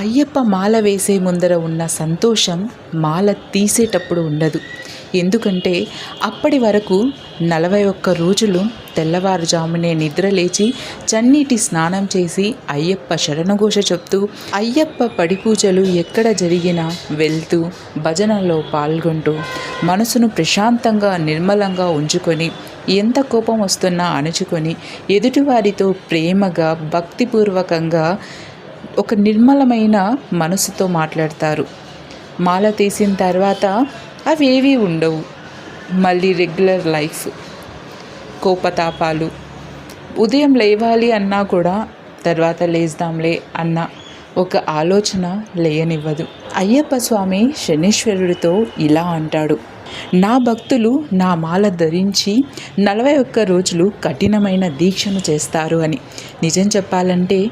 అయ్యప్ప మాల వేసే ముందర ఉన్న సంతోషం మాల తీసేటప్పుడు ఉండదు. ఎందుకంటే అప్పటి వరకు నలభై ఒక్క రోజులు తెల్లవారుజామునే నిద్ర లేచి చన్నీటి స్నానం చేసి అయ్యప్ప శరణఘోష చెప్తూ అయ్యప్ప పడి పూజలు ఎక్కడ జరిగినా వెళ్తూ భజనలో పాల్గొంటూ మనసును ప్రశాంతంగా నిర్మలంగా ఉంచుకొని ఎంత కోపం వస్తున్నా అణుచుకొని ఎదుటివారితో ప్రేమగా భక్తిపూర్వకంగా ఒక నిర్మలమైన మనసుతో మాట్లాడతారు. మాల తీసిన తర్వాత అవి ఏవీ ఉండవు. మళ్ళీ రెగ్యులర్ లైఫ్. కోపతాపాలు. ఉదయం లేవాలి అన్నా కూడా తర్వాత లేస్తాంలే అన్న ఒక ఆలోచన లేయనివ్వదు. అయ్యప్ప స్వామి శనీశ్వరుడితో ఇలా అంటాడు. నా భక్తులు నా మాల ధరించి నలభై ఒక్క రోజులు కఠినమైన దీక్షను చేస్తారు అని. నిజం చెప్పాలంటే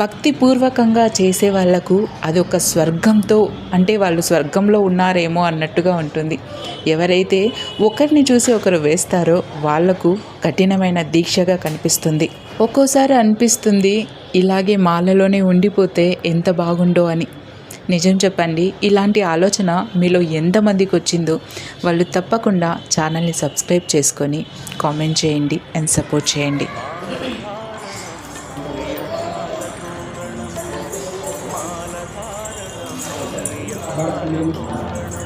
భక్తిపూర్వకంగా చేసే వాళ్ళకు అదొక స్వర్గంతో అంటే వాళ్ళు స్వర్గంలో ఉన్నారేమో అన్నట్టుగా ఉంటుంది. ఎవరైతే ఒకరిని చూసి ఒకరు వేస్తారో వాళ్ళకు కఠినమైన దీక్షగా కనిపిస్తుంది. ఒక్కోసారి అనిపిస్తుంది ఇలాగే మాలలోనే ఉండిపోతే ఎంత బాగుండో అని. నిజం చెప్పండి ఇలాంటి ఆలోచన మీలో ఎంతమందికి వచ్చిందో వాళ్ళు తప్పకుండా ఛానల్ని సబ్స్క్రైబ్ చేసుకొని కామెంట్ చేయండి అండ్ సపోర్ట్ చేయండి. barco.